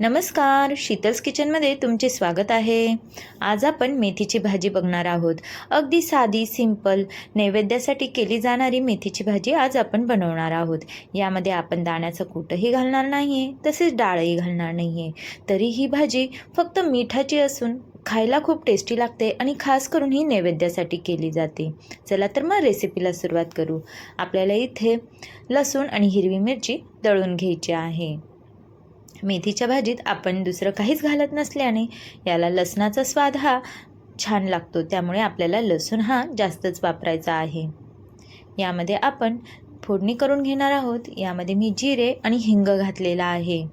नमस्कार शीतल्स किचनमध्ये तुमचे स्वागत आहे. आज आपण मेथीची भाजी बघणार आहोत. अगदी साधी सिंपल नैवेद्यासाठी केली जाणारी मेथीची भाजी आज आपण बनवणार आहोत. यामध्ये आपण दाण्याचं कूटही घालणार नाही आहे तसेच डाळही घालणार नाही आहे तरी ही भाजी फक्त मिठाची असून खायला खूप टेस्टी लागते आणि खास करून ही नैवेद्यासाठी केली जाते. चला तर मग रेसिपीला सुरुवात करू. आपल्याला इथे लसूण आणि हिरवी मिरची दळून घ्यायची आहे. मेथीच्या भाजीत आपण दुसरं काहीच घालत नसल्याने याला लसणाचा स्वाद हा छान लागतो. त्यामुळे आपल्याला लसूण हा जास्तच वापरायचा आहे. यामध्ये आपण फोडणी करून घेणार आहोत. यामध्ये मी जिरे आणि हिंग घातलेला आहे.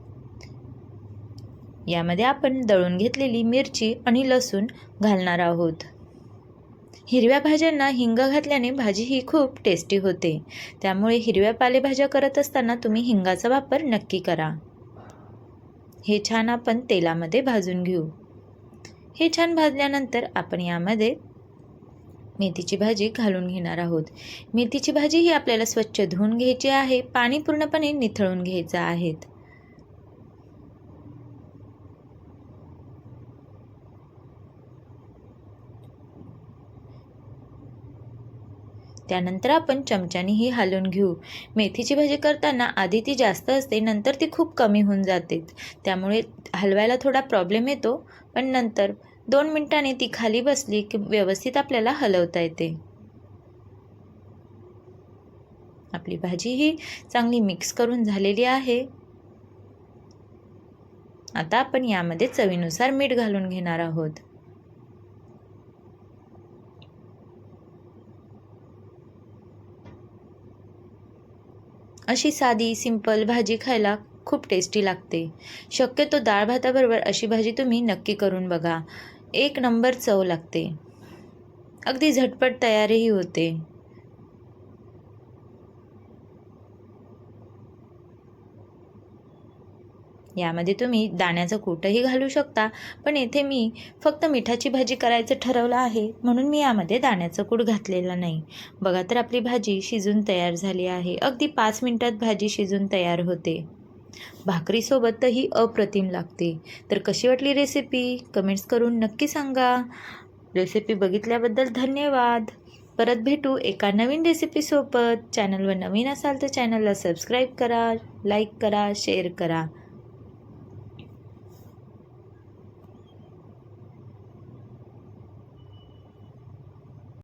यामध्ये आपण दळून घेतलेली मिरची आणि लसूण घालणार आहोत. हिरव्या भाज्यांना हिंग घातल्याने भाजी ही खूप टेस्टी होते. त्यामुळे हिरव्या पालेभाज्या करत असताना तुम्ही हिंगाचा वापर नक्की करा. हे छान आपण तेलामध्ये भाजून घेऊ. हे छान भाजल्यानंतर आपण यामध्ये मेथीची भाजी घालून घेणार आहोत. मेथीची भाजी ही आपल्याला स्वच्छ धुवून घ्यायची आहे पाणी पूर्णपणे निथळून घ्यायचं आहेत त्यानंतर आपण चमच्याने ही हलवून घेऊ. मेथीची भाजी करताना आधी ती जास्त असते नंतर ती खूप कमी होऊन जाते. त्यामुळे हलवायला थोडा प्रॉब्लेम येतो पण नंतर दोन मिनिटांनी ती खाली बसली की व्यवस्थित आपल्याला हलवता येते. आपली भाजी ही चांगली मिक्स करून झालेली आहे. आता आपण यामध्ये चवीनुसार मीठ घालून घेणार आहोत. अशी साधी सिंपल भाजी खायला खूप टेस्टी लागते. शक्यतो डाळ भाताबरोबर अशी भाजी तुम्ही नक्की करून बघा. एक नंबर चव लागते. अगदी झटपट तयारही होते. यामध्ये तुम्ही दाण्याचं कूटही घालू शकता पण येथे मी फक्त मिठाची भाजी करायचं ठरवलं आहे म्हणून मी यामध्ये दाण्याचं कूट घातलेलं नाही. बघा तर आपली भाजी शिजून तयार झाली आहे. अगदी पाच मिनटात भाजी शिजून तयार होते. भाकरीसोबत ही अप्रतिम लागते. तर कशी वाटली रेसिपी कमेंट्स करून नक्की सांगा. रेसिपी बघितल्याबद्दल धन्यवाद. परत भेटू एका नवीन रेसिपीसोबत चॅनलवर नवीन असाल तर चॅनलला सबस्क्राईब करा लाईक करा शेअर करा.